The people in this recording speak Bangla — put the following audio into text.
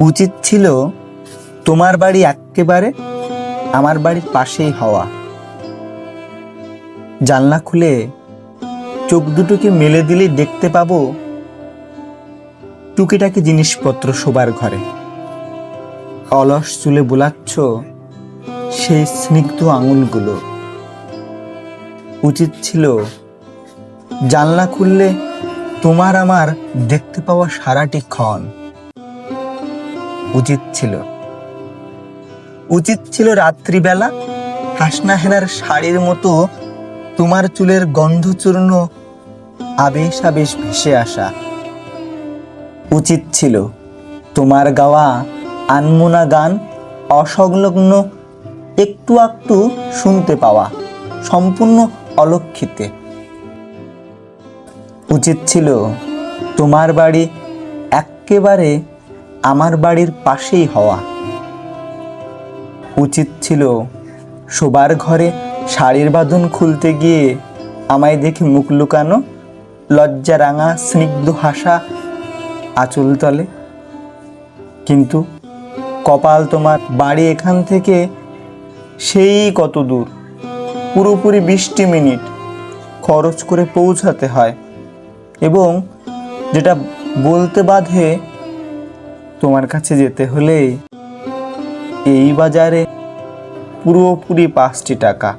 উচিত ছিল তোমার বাড়ি একেবারে আমার বাড়ির পাশেই হওয়া। জানলা খুলে চোখ দুটোকে মেলে দিলেই দেখতে পাবো টুকিটাকি জিনিসপত্র শোবার ঘরে। অলস চুলে বোলাচ্ছ সেই স্নিগ্ধ আঙুলগুলো। উচিত ছিল জানলা খুললে তোমার আমার দেখতে পাওয়া সারাটি ক্ষণ। উচিত ছিল। উচিত ছিল রাত্রিবেলা হাসনা হেনার শাড়ির মতো তোমার চুলের গন্ধচূর্ণ আবেশ আবেশ ভেসে আসা। উচিত ছিল তোমার গাওয়া আনমোনা গান অসংলগ্ন একটু একটু শুনতে পাওয়া সম্পূর্ণ অলক্ষিতে। উচিত ছিল তোমার বাড়ি একেবারে আমার বাড়ির পাশেই হওয়া। উচিত ছিল শোবার ঘরে শাড়ির বাঁধন খুলতে গিয়ে আমায় দেখে মুখ লুকানো, লজ্জা রাঙা, স্নিগ্ধ হাসা আঁচল তলে। কিন্তু কপাল তোমার বাড়ি এখান থেকে সেই কত দূর? পুরোপুরি বিশটি মিনিট খরচ করে পৌঁছাতে হয়। এবং যেটা বলতে বাধে তোমার কাছে যেতে হলে এই বাজারে পুরোপুরি পাঁচটি টাকা।